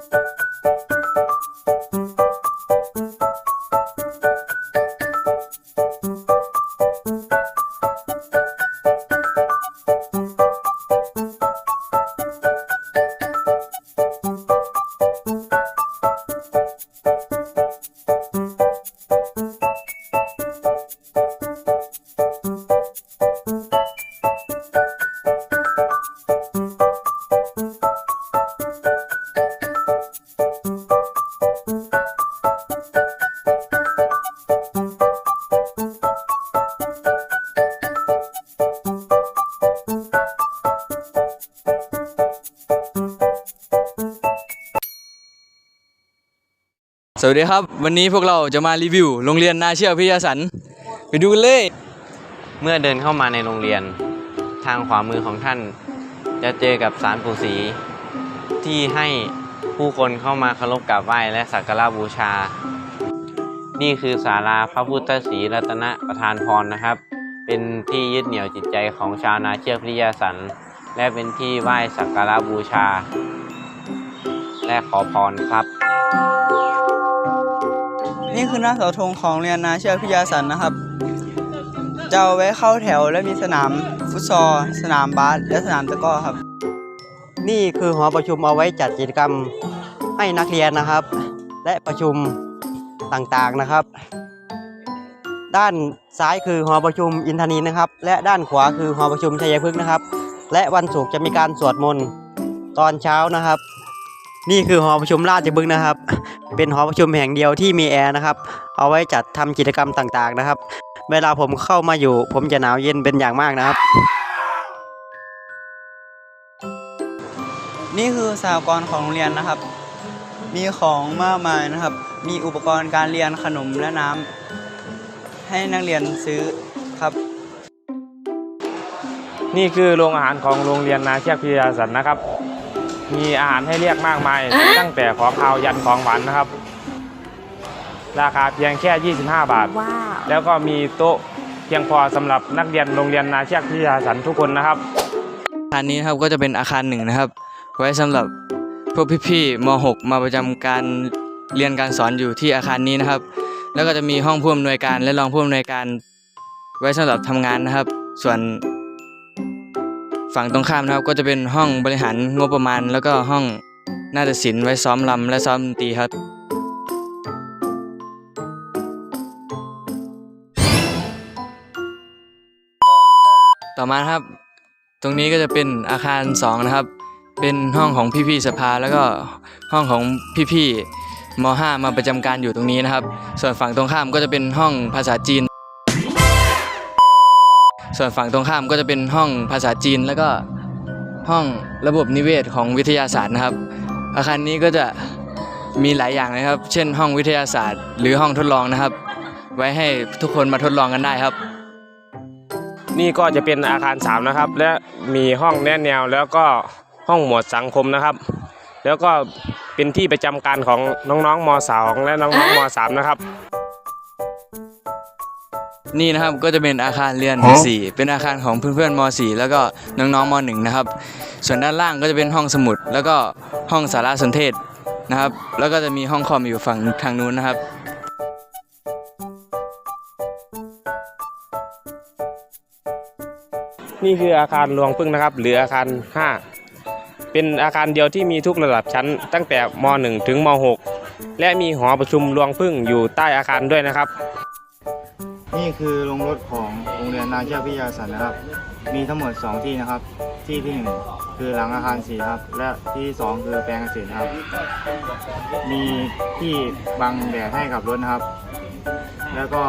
Thank you. สวัสดีครับ วันนี้พวกเราจะมารีวิว โรงเรียนนาเชื่อพิทยาสัน ไปดูกันเลย เมื่อเดินเข้ามาในโรงเรียน ทางขวามือของท่าน จะเจอกับศาลปู่ศรีที่ให้ผู้คนเข้ามาเคารพกราบไหว้และสักการะบูชา นี่คือศาลาพระพุทธศรีรัตนประธานพรนะครับ เป็นที่ยึดเหนี่ยวจิตใจของชาวนาเชื่อพิทยาสัน และเป็นที่ไหว้สักการะบูชา และขอพรครับ นี่คือหน้าเสาธงของโรงเรียนนาเชื่อพิทยาสันนะครับ จะเอาไว้เข้าแถวและมีสนามฟุตซอลสนามบาสและสนามตะกร้อครับ นี่คือหอประชุมเอาไว้จัดกิจกรรมให้นักเรียนนะครับ และประชุมต่างๆนะครับ ด้านซ้ายคือหอประชุมอินทนีนะครับ และด้านขวาคือหอประชุมชัยพฤกษ์นะครับ และวันศุกร์จะมีการสวดมนต์ตอนเช้านะครับ นี่คือหอประชุมราชพฤกษ์นะครับ เป็นหอประชุมแห่งเดียวที่มีแอร์นะครับ เอาไว้จัดทำกิจกรรมต่างๆนะครับ เวลาผมเข้ามาอยู่ ผมจะหนาวเย็นเป็นอย่างมากนะครับ นี่คือสหกรณ์ของโรงเรียนนะครับ มีของมากมายนะครับ มีอุปกรณ์การเรียนขนมและน้ำ ให้นักเรียนซื้อครับ นี่คือโรงอาหารของโรงเรียนนาเชือกพิทยาสันนะครับ มีอาหารให้เรียกมากมาย ตั้งแต่ของคาวยันของหวานนะครับ ราคาเพียงแค่ 25 บาทว้าวแล้วก็มีโต๊ะเพียงพอสำหรับนักเรียนโรงเรียนนาเชือกพิทยาสันทุกคนนะครับ อาคารนี้นะครับก็จะเป็นอาคารหนึ่งนะครับ ไว้สำหรับพวกพี่ๆม .6 มาประจำการเรียนการสอนอยู่ที่อาคารนี้นะครับ แล้วก็จะมีห้องผู้อำนวยการและรองผู้อำนวยการไว้สำหรับทำงานนะครับ ส่วนฝั่งตรงข้ามนะครับ ก็จะเป็นห้องบริหารงบประมาณ แล้วก็ห้องน่าฏศิลป์ไว้ซ้อมรำและซ้อมดนตรีครับต่อมาครับ ตรงนี้ก็จะเป็นอาคาร 2 นะครับ เป็นห้องของพี่ๆสภาแล้วก็ห้องของพี่ๆ ม .5 มาประจำการอยู่ตรงนี้นะครับ ส่วนฝั่งตรงข้ามก็จะเป็นห้องภาษาจีน ส่วนฝั่งตรงข้ามก็จะเป็นห้องภาษาจีน แล้วก็ห้องระบบนิเวศของวิทยาศาสตร์นะครับ อาคารนี้ก็จะมีหลายอย่างนะครับ เช่น ห้องวิทยาศาสตร์ หรือห้องทดลองนะครับ ไว้ให้ทุกคนมาทดลองกันได้ครับ นี่ก็จะเป็นอาคาร 3 นะครับ และมีห้องแนะแนวแล้วก็ห้องหมวดสังคมนะครับ แล้วก็ เป็นที่ประจำการของน้องๆม .2 และน้องๆม .3 นะครับ นี่นะครับก็จะเป็นอาคารเรียน4เป็นอาคารของเพื่อนๆม .4 แล้วก็น้องๆม .1 นะครับ ส่วนด้านล่างก็จะเป็นห้องสมุด แล้วก็ห้องสารสนเทศนะครับ แล้วก็จะมีห้องคอมอยู่ฝั่งทางนู้นนะครับ นี่คืออาคารรวงพึ่งนะครับ หรืออาคาร 5 เป็นอาคารเดียวที่มีทุกระดับชั้น ตั้งแต่ม .1 ถึงม .6 และมีหอประชุมรวงพึ่งอยู่ใต้อาคารด้วยนะครับ นี่คือโรงรถของโรงเรียนนาเชือกพิยาสันนะครับ มีทั้งหมด 2 ที่นะครับ ที่ที่หนึ่งคือหลังอาคารสีครับ และที่ที่สองคือแปลงเกษตรครับ มีที่บังแดดให้กับรถนะครับ แล้วก็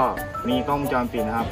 มีกล้องวงจรปิดนะครับ